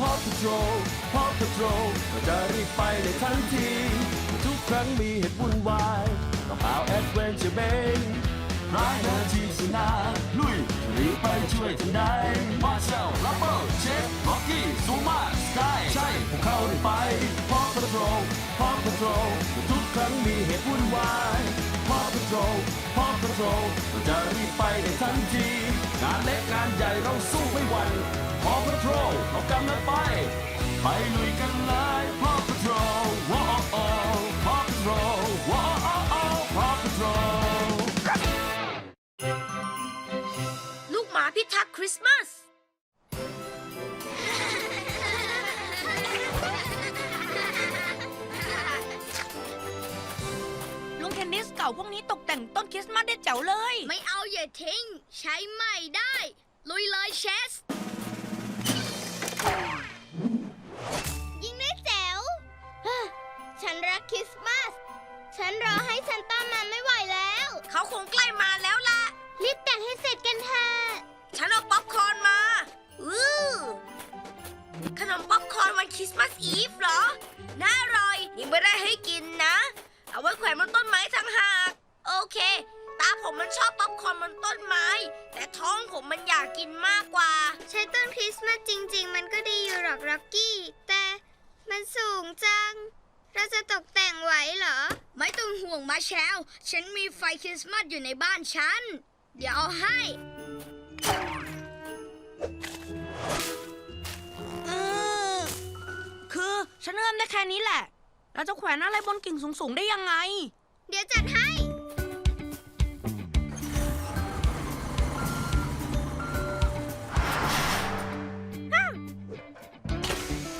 Paw Patrol Paw Patrol ก็จะรีบไปในทันที ทุกครั้งมีเหตุวุ่นวายต้องเปล่าแอดเวนเจอร์เบนร้ายนาทีสนาลุยรีบไปช่วยทันใดมาเชลลัปเปอร์เชฟล็อกกี้ซูมาสกายใช่พวกเขาได้ไป Paw Patrol Paw Patrol ทุกครั้งมีเหตุวุ่นวาย Paw Patrol Paw Patrol เราจะรีบไปในทันที งานเล็กงานใหญ่เราสู้ไม่หวั่น Paw Patrol เรากำลังไป ไปลุยกันเลย Paw Patrol ว้าวโอ้ Paw Patrol ว้าวโอ้โอ้ Paw Patrol ลูกหมาพิทักษ์คริสต์มาส ลุงเทนนิสเก่าพวกนี้ตกแต่งต้นคริสต์มาสได้เจ๋วเลย ไม่เอาอย่าทิ้ง ใช้ใหม่ได้ ลุยเลยเชส ฉันรักคริสต์มาส ฉันรอให้ซันต้ามาไม่ไหวแล้ว เขาคงใกล้มาแล้วล่ะ รีบแต่งให้เสร็จกันเถอะฉันเอาป๊อปคอร์นมาอื้อขนมป๊อปคอร์นวันคริสต์มาสอีฟเหรอ น่าอร่อยยังไม่ได้ให้กินนะ เอาไว้แขวนบนต้นไม้ทั้งหาก โอเค ตาผมมันชอบป๊อปคอร์นบนต้นไม้ แต่ท้องผมมันอยากกินมากกว่า ใช้ต้นคริสต์มาสจริง ๆ มันก็ดีอยู่หรอกร็อกกี้ แต่มันสูงจัง เราจะตกแต่งไหวเหรอ ไม่ต้องห่วงมาแชลฉันมีไฟคริสต์มาสอยู่ในบ้านฉัน เดี๋ยวเอาให้เออคือฉันเริ่มได้แค่นี้แหละ เราจะแขวนอะไรบนกิ่งสูงๆได้ยังไง เดี๋ยวจัดให้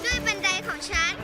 ด้วยบันไดของฉันนี่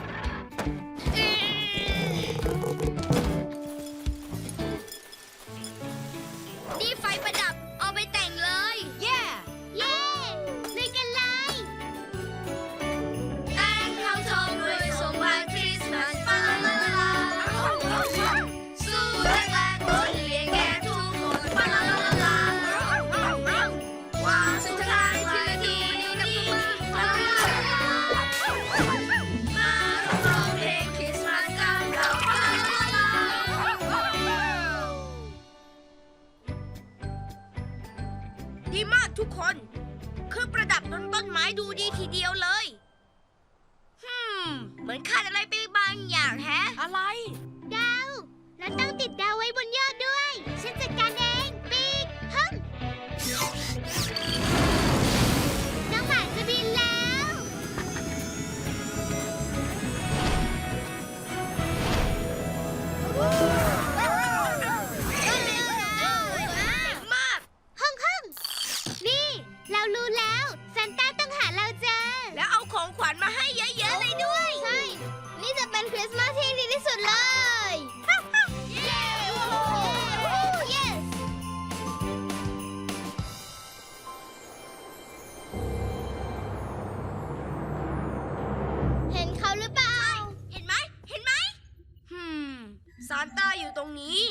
ต้าอยู่ตรงนี้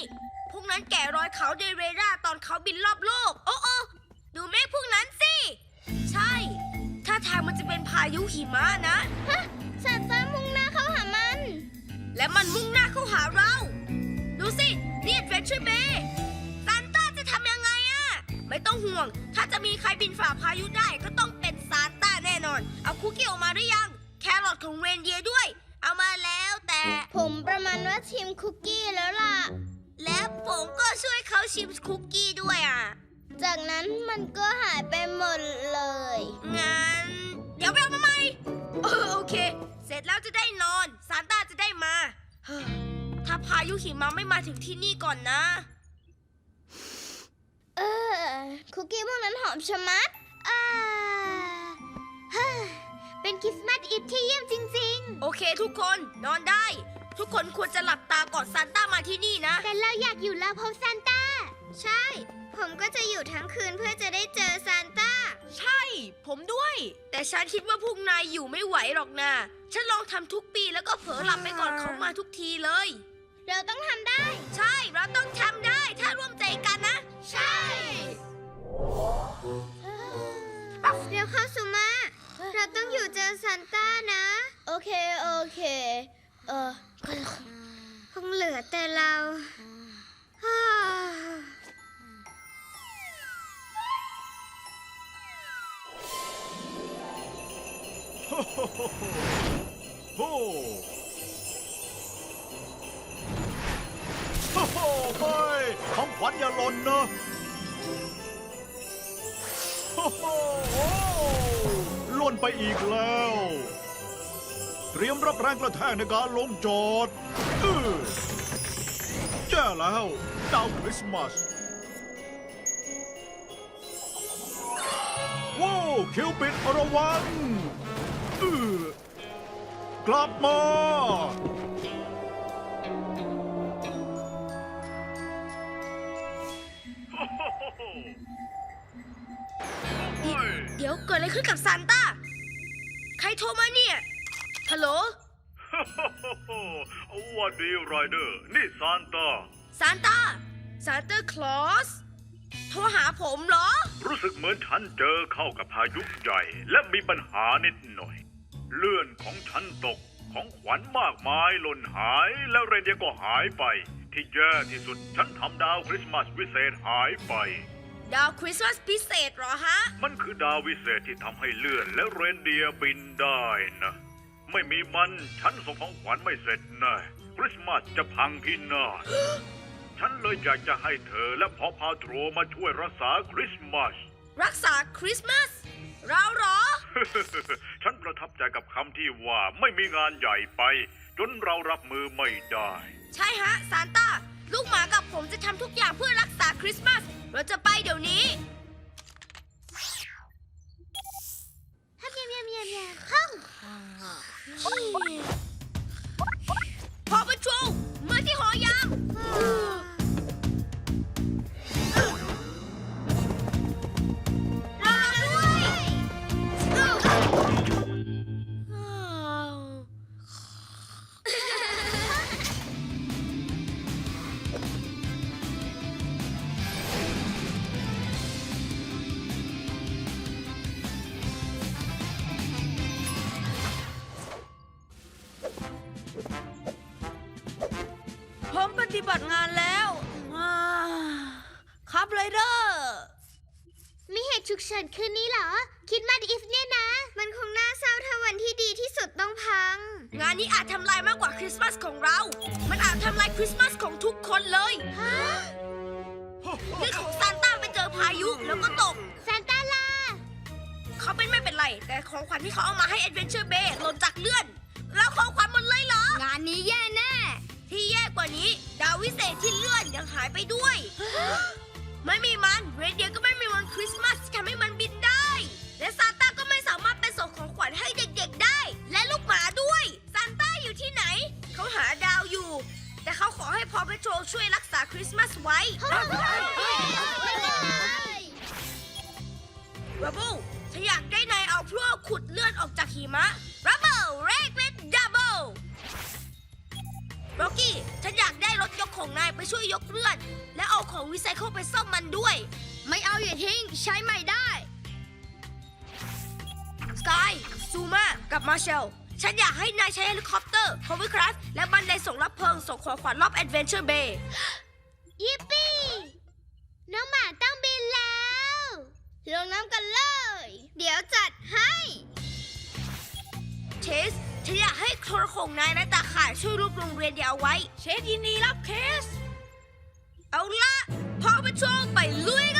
พวกนั้นแกะรอยเขาเดเรราตอนเขาบินรอบโลก โอ้โอ้ดูเมฆพวกนั้นสิ ใช่ ถ้าทางมันจะเป็นพายุหิมะนะ ฮะสัตว์ฟ้ามุ่งหน้าเข้าหามัน และมันมุ่งหน้าเข้าหาเรา ดูสิ นี่ Adventure Bay ซานต้าจะทำยังไงอะไม่ต้องห่วง ถ้าจะมีใครบินฝ่าพายุได้ก็ต้องเป็นซานต้าแน่นอน เอาคุกกี้ออกมาหรือยัง แครอทของเรนเดียร์ด้วย เอามาแล้วแต่ ผมประมาณว่าชิมคุกกี้แล้วล่ะ และผมก็ช่วยเขาชิมคุกกี้ด้วยอะ จากนั้นมันก็หายไปหมดเลย งั้น เดี๋ยวไปเอามาใหม่เออโอเค เสร็จแล้วจะได้นอน ซานต้าจะได้มาเฮ้อถ้าพายุหิมะไม่มาถึงที่นี่ก่อนนะ เออ คุกกี้พวกนั้นหอมชะมัดอ่าเฮ้อเป็นคริสต์มาสอีฟที่เยี่ยมจริง โอเคทุกคนนอนได้ ทุกคนควรจะหลับตาก่อนซานต้ามาที่นี่นะๆแต่เราอยากอยู่รอพบซานต้า ใช่ ผมก็จะอยู่ทั้งคืนเพื่อจะได้เจอซานต้า ใช่ ผมด้วย แต่ฉันคิดว่าพวกนายอยู่ไม่ไหวหรอกนะฉันลองทำทุกปีแล้วก็เผลอหลับไปก่อนเขามาทุกทีเลย เราต้องทำได้ ใช่ เราต้องทำได้ถ้าร่วมใจกันนะ ใช่ เดี๋ยวเข้าสุมา เราต้องอยู่เจอซซันต้านะ โอเค โอเค เออคงเหลือแต่เราฮ่าโอ้โอ้โหไม่ของขวัญอย่าหล่นนะโอ้โหโอ้ห ล่นไปอีกแล้ว เตรียมรับแรงกระแทกในการลงจอดอื้อแย่แล้วดาวคริสต์มาสว้าวคิวปิดระวังอื้อกลับมาเดี๋ยวเกิดอะไรขึ้นกับซานต้าใคร โทรมาเนี่ยฮัลโหลวัสดีไรเดอร์ นี่ซานตาซานต้าซานต้าคลอสโทรหาผมเหรอ รู้สึกเหมือนฉันเจอเข้ากับพายุใหญ่ และมีปัญหานิดหน่อย เลื่อนของฉันตกของขวัญมากมายหล่นหายแล้วเรนเดียร์ก็หายไป ที่แย่ที่สุดฉันทำดาวคริสต์มาสวิเศษหายไป ดาวคริสต์มาสพิเศษเหรอฮะ มันคือดาววิเศษที่ทำให้เลื่อนและเรนเดียร์บินได้นะ ไม่มีมันฉันส่งของขวัญไม่เสร็จแน่คริสต์มาสจะพังพินาศ ฉันเลยอยากจะให้เธอและพอพาโทรมาช่วยรักษาคริสต์มาส รักษาคริสต์มาสเราเหรอ ฉันประทับใจกับคำที่ว่าไม่มีงานใหญ่ไป จนเรารับมือไม่ได้ ใช่ฮะซานต้า ลูกหมากับผมจะทำทุกอย่างเพื่อรักษาคริสต์มาส เราจะไปเดี๋ยวนี้ฮับเยี่ยมเยี่ยมเยี่ยมเยี่ยมห้องพอประชุมมาที่หอยาม แต่ของขวัญที่เขาเอามาให้ Adventure Bay หล่นจากเลื่อน แล้วของขวัญหมดเลยเหรอ งานนี้แย่แน่ ที่แย่กว่านี้ ดาววิเศษที่เลื่อนยังหายไปด้วย ไม่มีมันเรนเดียร์ก็ไม่มีวันคริสต์มาสที่ทำให้มันบินได้ และซานต้าก็ไม่สามารถไปส่งของขวัญให้เด็กๆได้ และลูกหมาด้วยซานต้าอยู่ที่ไหน เขาหาดาวอยู่ แต่เขาขอให้พอ p โ t ร o ช่วยรักษาคริสต์มาสไว้รับเบิลฉันอยากได้นายเอา พลั่วขุดเลื่อนออกจากหิมะรับเบิลเรกเ d ดดับเบิลร็อกกี้ ฉันอยากได้รถยกของนายไปช่วยยกเลื่อนและเอาของรีไซเคิลไปซ่อมมันด้วย ไม่เอาอย่าทิ้ง ใช้ใหม่ได้ สกาย ซูมา กับมาเชล ฉันอยากให้นายใช้เฮลิคอปเตอร์ h o v e r c r a f t และบันไดส่งรับเพลิง ส่งของขวัญรอบ Adventure Bay ยิปปี้ น้องหมาต้องบินแล้ว ลงน้ำกันเลย เดี๋ยวจัดให้เชสฉันอยากให้โทรโขงนายและตาข่ายช่วยรวบโรงเรียนเดียวไว้ เชสยินดีรับเคส เอาละพอไปช่วงไปลุยกัน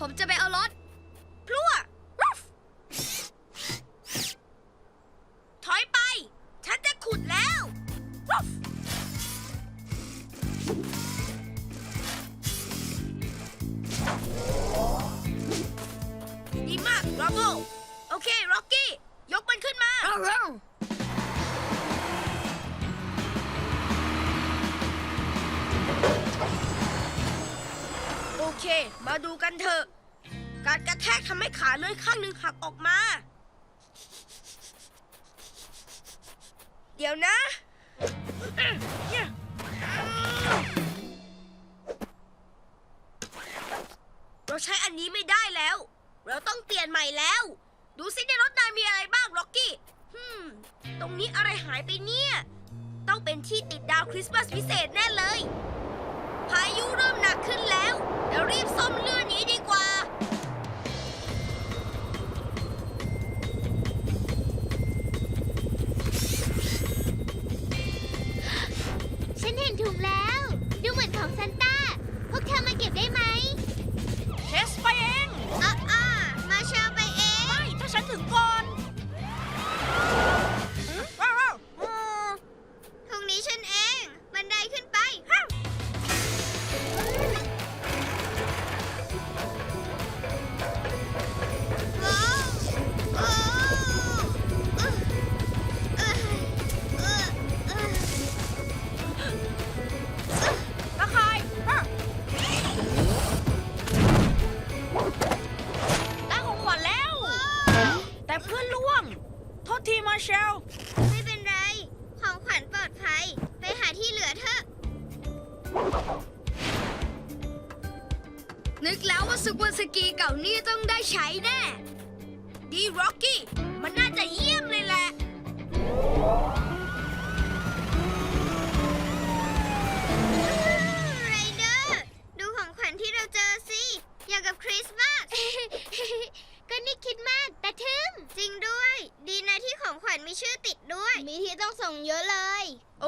ผมจะไปเอารถ ช้อันนี้ไม่ได้แล้ว เราต้องเปลี่ยนใหม่แล้ว ดูสิในรถนายมีอะไรบ้างล็อกกี้ฮึมตรงนี้อะไรหายไปเนี่ย ต้องเป็นที่ติดดาวคริสต์มาสพิเศษแน่เลย พายุเริ่มหนักขึ้นแล้ว เดี๋ยวรีบซ่อมเรือนี้ดี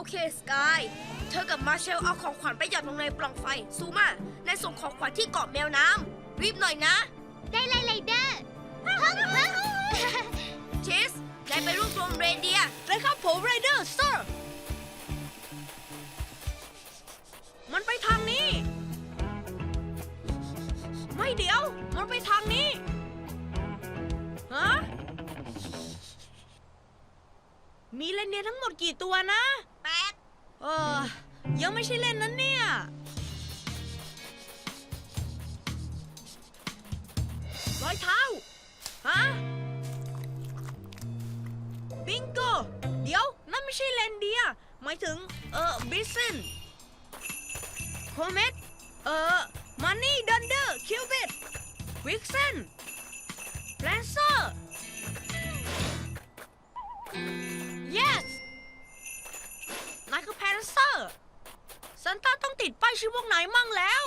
เคสกาย เธอกับมาเชลเอาของขวัญไปหย่อนลงในปล่องไฟ ซูมานายส่งของขวัญที่เกาะแมวน้ำรีบหน่อยนะได้เลยไรเดอร์ชิสนายไปรวบรวมเรนเดียร์เลยครับผมไรเดอร์เซอร์มันไปทางนี้ ไม่เดี๋ยว มันไปทางนี้ ฮะ มีเรนเดียร์ทั้งหมดกี่ตัวนะแปด เออยังไม่ใช่เล่นนั้นเนี่ย รอยเท้า ฮะ บิงโก เดี๋ยว นั่นไม่ใช่เลนเดีย หมายถึง เอ่อบิสซินโคเมตเอ่อมันนี่ดันเดอร์ คิวบิดวิกเซนแลนเซอร์ yes นเซอร์ซันต้าต้องติดป้ายชื่อพวกไหนมั่งแล้ว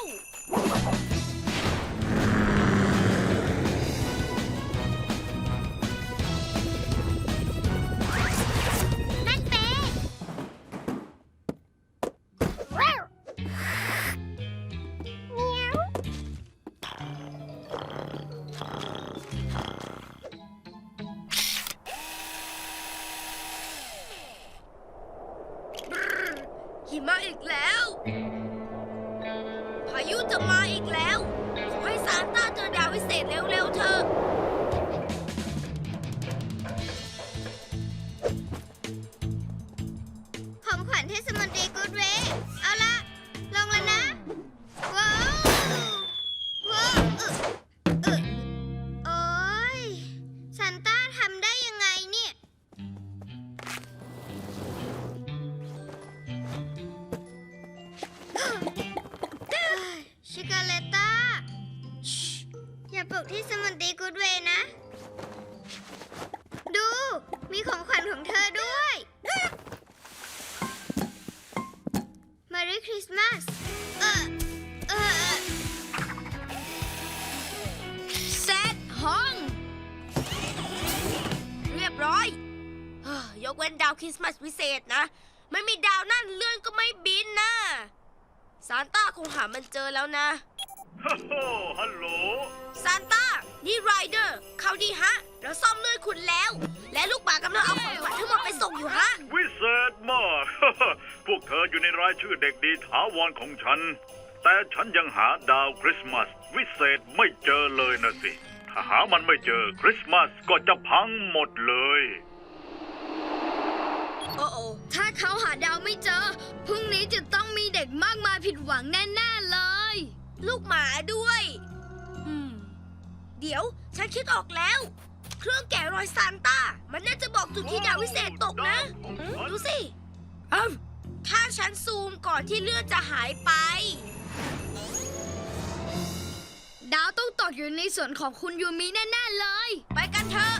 ปลูกที่สมุนตีกูดเวนะ ดู มีของขวัญของเธอด้วยมารีคริสต์มาสเออเออซตห้อง เรียบร้อยเฮ้อยกเว้นดาวคริสต์มาสพิเศษนะ ไม่มีดาวนั่นเลื่อนก็ไม่บินนะซานต้าคงหามันเจอแล้วนะ ฮัลโหล ซานต้า นี่ไรเดอร์เขาดีฮะ เราซ่อมเลื่อนคุณแล้ว และลูกหมากำลังเอาของขวัญทั้งหมดไปส่งอยู่ฮะ วิเศษมากฮ่าฮ่าพวกเธออยู่ในรายชื่อเด็กดีถาวรของฉัน แต่ฉันยังหาดาวคริสต์มาสวิเศษไม่เจอเลยนะสิ ถ้าหามันไม่เจอคริสต์มาสก็จะพังหมดเลย โอ้โอถ้าเขาหาดาวไม่เจอ พรุ่งนี้จะต้องมีเด็กมากมายผิดหวังแน่ ๆ เลย ลูกหมาด้วยอืม เดี๋ยว ฉันคิดออกแล้ว เครื่องแกะรอยซานต้า มันน่าจะบอกจุดที่ดาววิเศษตกนะ ดูสิเอ้าถ้าฉันซูมก่อนที่เลือดจะหายไป ดาวต้องตกอยู่ในส่วนของคุณยูมิแน่ ๆ เลย ไปกันเถอะ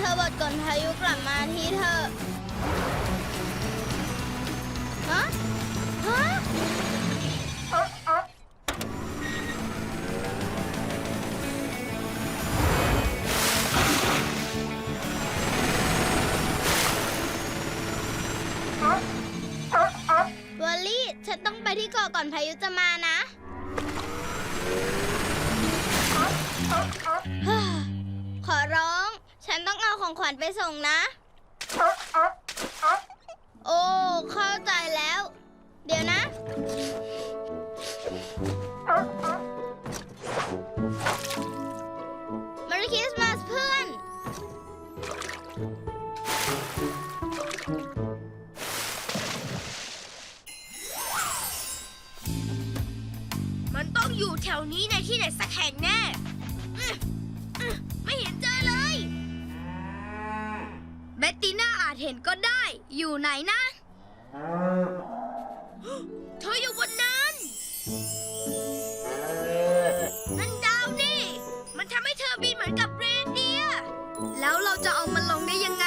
เธอเบิร์ตก่อนพายุกลับมาที่เธอ ไปส่งนะ โอ้ เข้าใจแล้ว เดี๋ยวนะ ตติน่าอาจเห็นก็ได้ อยู่ไหนนะ เธออยู่บนนั้น นั่นดาวนี่ มันทำให้เธอบินเหมือนกับเรนเดียร์แล้วเราจะเอามันลงได้ยังไง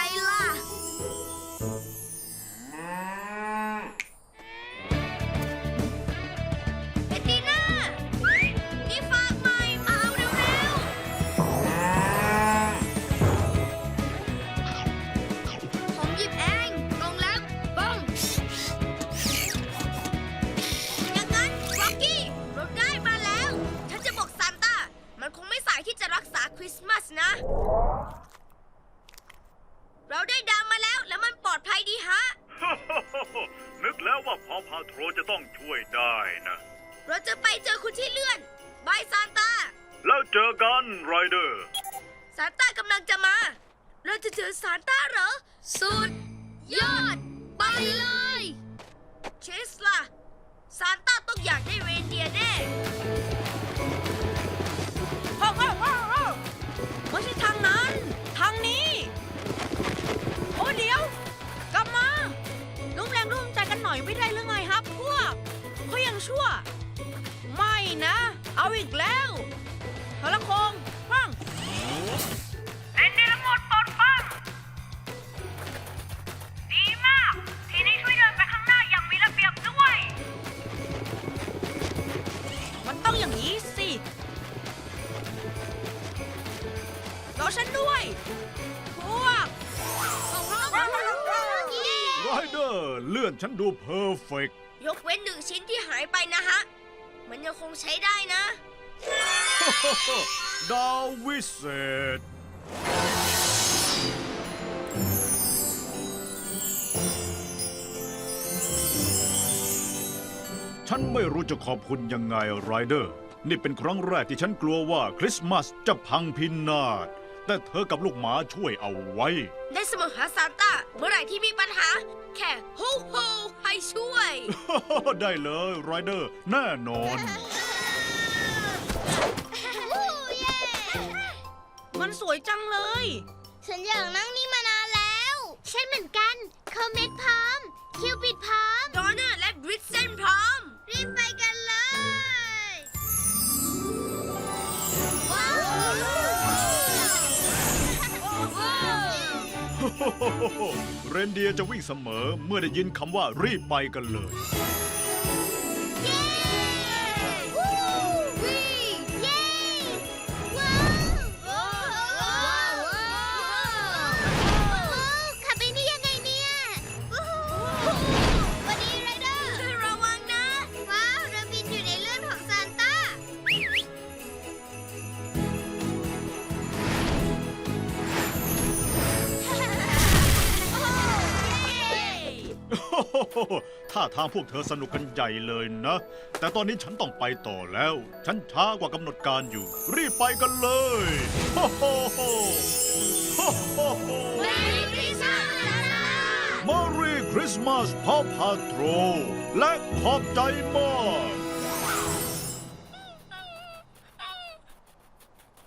ไรเดอร์ซานต้ากำลังจะมา เราจะเจอซานต้าเหรอ สุด ยอด ไปเลยเชสล่ะซานต้าต้องอยากได้เรนเดียร์แน่โอ้โอ้โอ้โอ้ไม่ใช่ทางนั้น ทางนี้ โอ้เดี๋ยว กลับมาร่วมแรงร่วมใจกันหน่อยไม่ได้หรือไงครับพวกเขายังชั่ว ไม่นะ เอาอีกแล้ว ทรโคงฟังเอ็นเดียหมดปอดฟังดีมาก ทีนี้ช่วยเดินไปข้างหน้าอย่างมีระเบียบด้วย มันต้องอย่างนี้สิรอฉันด้วยพวกไรเดอร์เลื่อนฉันดูเพอร์เฟกยกเว้นหนึ่งชิ้นที่หายไปนะฮะ มันยังคงใช้ได้นะ ดาววิเศษ ฉันไม่รู้จะขอบคุณยังไงไรเดอร์ นี่เป็นครั้งแรกที่ฉันกลัวว่าคริสต์มาสจะพังพินาศ แต่เธอกับลูกหมาช่วยเอาไว้ ได้เสมอหาซานต้าเมื่อไหร่ที่มีปัญหา แค่โฮโฮให้ช่วย ได้เลยไรเดอร์ แน่นอน มันสวยจังเลย ฉันอยากนั่งนี่มานานแล้วฉันเหมือนกันคอมเมนต์พร้อม คิวปิดพร้อม ดอนเนอร์และบริสเซนพร้อม รีบไปกันเลย ว้าวเรนเดียร์จะวิ่งเสมอเมื่อได้ยินคำว่ารีบไปกันเลย โหท่าทางพวกเธอสนุกกันใหญ่เลยนะ แต่ตอนนี้ฉันต้องไปต่อแล้ว ฉันช้ากว่ากำหนดการอยู่ รีบไปกันเลยโฮโฮโฮโฮโฮโฮ Merry Christmas มารีคริสต์มาสพ่อพาโทรและขอบใจมาก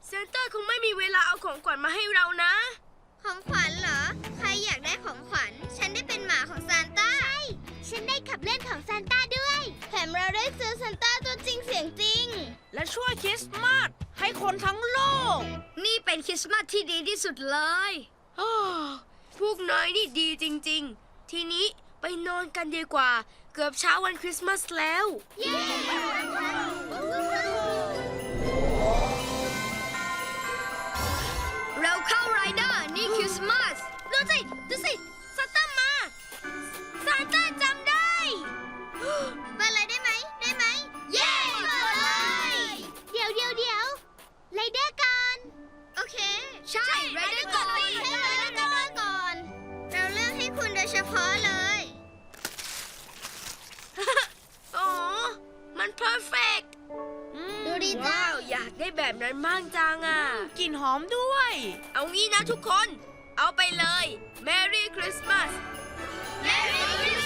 เซนเตอร์คงไม่มีเวลาเอาของขวัญมาให้เรานะ ของขวัญเหรอ ใครอยากได้ของขวัญ ฉันได้ขับเล่นของซานต้าด้วย แถมเราได้เจอซานต้าตัวจริงเสียงจริง และช่วยคริสต์มาสให้คนทั้งโลก นี่เป็นคริสต์มาสที่ดีที่สุดเลยอ้าวพวกนายนี่ดีจริงๆ ทีนี้ไปนอนกันดีกว่า เกือบเช้าวันคริสต์มาสแล้ว เย้ พาะเลยอ๋อมันเพอร์เฟกดูดีจ้าว้าว อยากได้แบบนั้นมากจังอะ กลิ่นหอมด้วย เอางี้นะทุกคน เอาไปเลย Merry Christmas Merry Christmas